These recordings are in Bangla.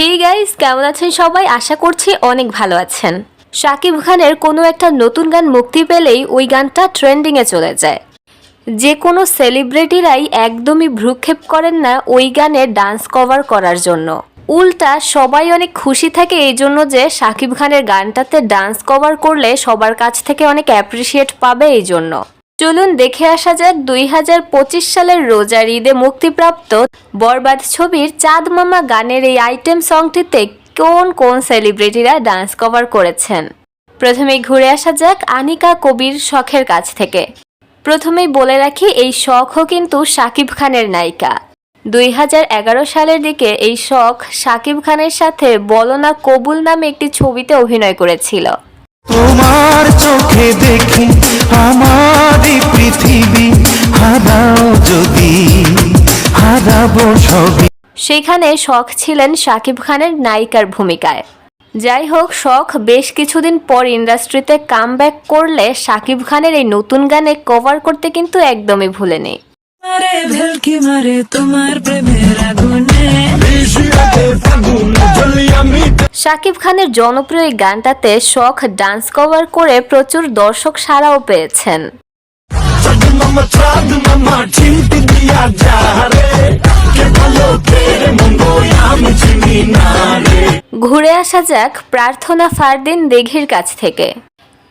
হে গাইস কেমন আছেন সবাই? আশা করছি অনেক ভালো আছেন। শাকিব খানের কোনো একটা নতুন গান মুক্তি পেলেই ওই গানটা ট্রেন্ডিংয়ে চলে যায়। যে কোনো সেলিব্রিটিরাই একদমই ভ্রুক্ষেপ করেন না ওই গানে ডান্স কভার করার জন্য। উল্টা সবাই অনেক খুশি থাকে এই জন্য যে শাকিব খানের গানটাতে ডান্স কভার করলে সবার কাছ থেকে অনেক অ্যাপ্রিসিয়েট পাবে এই জন্য। চলুন দেখে আসা যাক দুই হাজার পঁচিশ সালের রোজার ঈদে মুক্তিপ্রাপ্ত বরবাদ ছবির চাঁদ মামা গানের এই আইটেম সংটিতে কোন কোন সেলিব্রিটিরা ডান্স কভার করেছেন? প্রথমে ঘুরে আসা যাক আনিকা কবির শখের কাছ থেকে। প্রথমেই বলে রাখি, এই শখও কিন্তু শাকিব খানের নায়িকা। দুই হাজার এগারো সালের দিকে এই শখ শাকিব খানের সাথে বলনা কবুল নামে একটি ছবিতে অভিনয় করেছিল। তোমার চোখে দেখি আমারই পৃথিবী। হারাও যদি হারাবো সবই। সেখানে শখ ছিলেন শাকিব খানের নায়িকার ভূমিকায়। যাই হোক শখ বেশ কিছুদিন পর ইন্ডাস্ট্রিতে কামব্যাক করলে শাকিব খানের এই নতুন গানে কভার করতে কিন্তু একদমই ভুলেনি। তোমার প্রেমের শাকিব খানের জনপ্রিয় এই গানটাতে শখ ডান্স কভার করে প্রচুর দর্শক সাড়াও পেয়েছেন। ঘুরে আসা যাক প্রার্থনা ফারদিন দিঘির কাছ থেকে।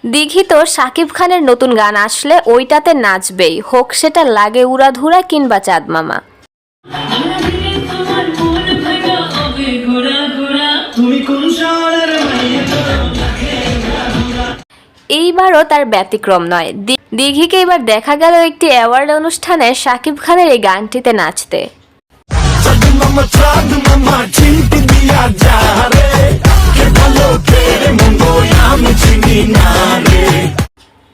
দিঘি তো শাকিব খানের নতুন গান আসলে ওইটাতে নাচবেই, হোক সেটা লাগে উড়াধুরা কিংবা চাঁদ এইবারও তার ব্যতিক্রম নয়। দিঘিকে এবার দেখা গেল একটি অ্যাওয়ার্ড অনুষ্ঠানে শাকিব খানের এই গানটিতে নাচতে।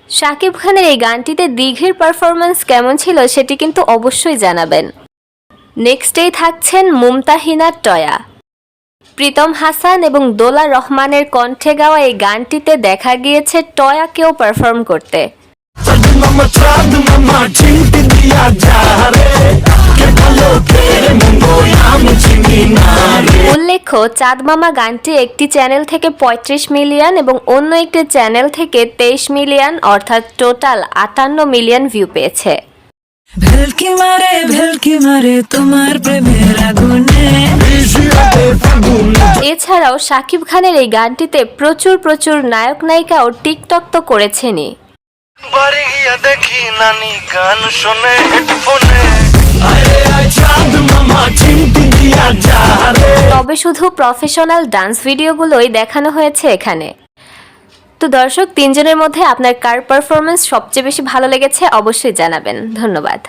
শাকিব খানের এই গানটিতে দীঘির পারফরমেন্স কেমন ছিল সেটি কিন্তু অবশ্যই জানাবেন। নেক্সট নেক্সটেই থাকছেন মুমতাহিনা টয়া। প্রীতম হাসান এবং দোলা রহমানের কণ্ঠে গাওয়া এই গানটিতে দেখা গিয়েছে টয়াকেও পারফর্ম করতে। উল্লেখ্য, চাঁদ মামা গানটি একটি চ্যানেল থেকে ৩৫ মিলিয়ন এবং অন্য একটি চ্যানেল থেকে তেইশ মিলিয়ন, অর্থাৎ টোটাল আটান্ন মিলিয়ন ভিউ পেয়েছে। ভেলকি মারে ভেলকি মারে তোমার প্রেমের আগুনে। এছাড়াও শাকিব খানের এই গানটিতে প্রচুর প্রচুর নায়ক নায়িকা ও টিকটক তো করেছেনই। বাড়ি গিয়া দেখি নানি গান শোনে হেডফোনে। তবে শুধু প্রফেশনাল ডান্স ভিডিওগুলোই দেখানো হয়েছে এখানে। তো দর্শক তিনজনের মধ্যে আপনার কার পারফরমেন্স সবচেয়ে বেশি ভালো লেগেছে অবশ্যই জানাবেন। ধন্যবাদ।